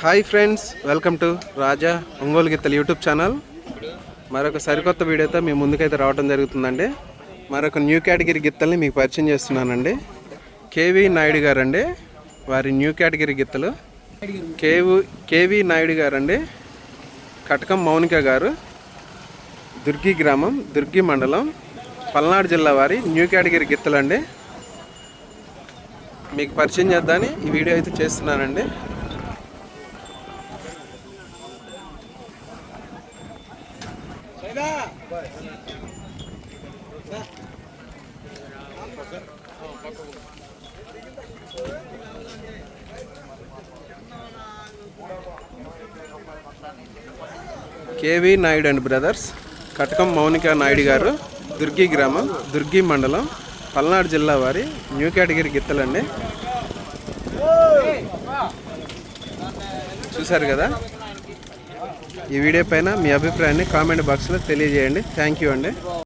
Hi friends welcome to Raja Ongole గిత్తలు YouTube channel. మరొక సరికొత్త వీడియోతో మీ ముందుకైతే రావడం జరుగుతుందండి. మరొక న్యూ కేటగిరీ గిత్తల్ని మీకు పరిచయం చేస్తున్నానండి. కేవి నాయుడు గారండి. వారి న్యూ కేటగిరీ గిత్తలు కేవు కేవి నాయుడు గారండి. కటకం మౌనిక గారు. దుర్గి గ్రామం దుర్గి మండలం పల్నాడు జిల్లా వారి న్యూ కేటగిరీ గిత్తలండి మీకు పరిచయం చేద్దామని ఈ వీడియో అయితే చేస్తున్నానండి. K V Naidu and brothers Katakam Mounika Naidu గారు దుర్గి గ్రామం దుర్గి మండలం పల్నాడు జిల్లా వారి న్యూ కేటగిరీ గిత్తలండి. చూశారు కదా? ఈ వీడియో పైన మీ అభిప్రాయాన్ని కామెంట్ బాక్స్లో తెలియజేయండి. థ్యాంక్ యూ అండి.